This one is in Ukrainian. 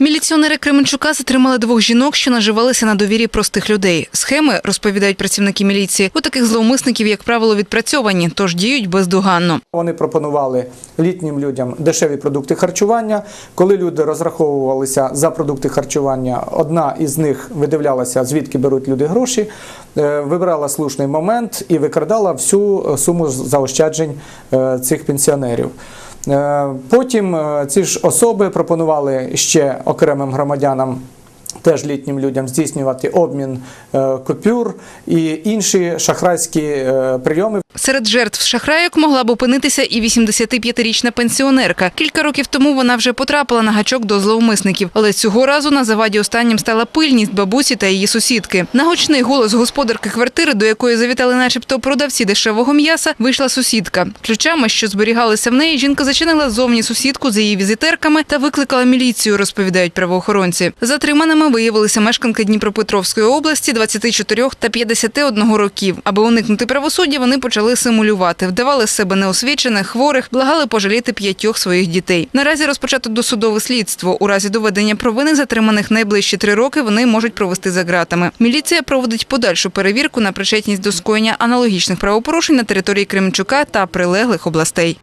Міліціонери Кременчука затримали двох жінок, що наживалися на довірі простих людей. Схеми, розповідають працівники міліції, у таких зловмисників, як правило, відпрацьовані, тож діють бездоганно. Вони пропонували літнім людям дешеві продукти харчування. Коли люди розраховувалися за продукти харчування, одна із них видивлялася, звідки беруть люди гроші, е, вибирала слушний момент і викрадала всю суму заощаджень е, цих пенсіонерів. Е, Потім е, ці ж особи пропонували ще окремим громадянам. Теж літнім людям здійснювати обмін е, купюр і інші шахрайські прийоми. Серед жертв шахрайок могла б опинитися і 85-річна пенсіонерка. Кілька років тому вона вже потрапила на гачок до зловмисників, але цього разу на заваді останнім стала пильність бабусі та її сусідки. На гучний голос господарки квартири, до якої завітали, начебто, продавці дешевого м'яса, вийшла сусідка. Ключами, що зберігалися в неї, жінка зачинила зовні сусідку за її візитерками та викликала міліцію, розповідають правоохоронці. Затриманими виявилися мешканки Дніпропетровської області 24 та 51 років. Аби уникнути правосуддя, вони почали симулювати, вдавали з себе неосвічених, хворих, благали пожаліти п'ятьох своїх дітей. Наразі розпочато досудове слідство. У разі доведення провини затриманих найближчі три роки вони можуть провести за ґратами. Міліція проводить подальшу перевірку на причетність до скоєння аналогічних правопорушень на території Кременчука та прилеглих областей.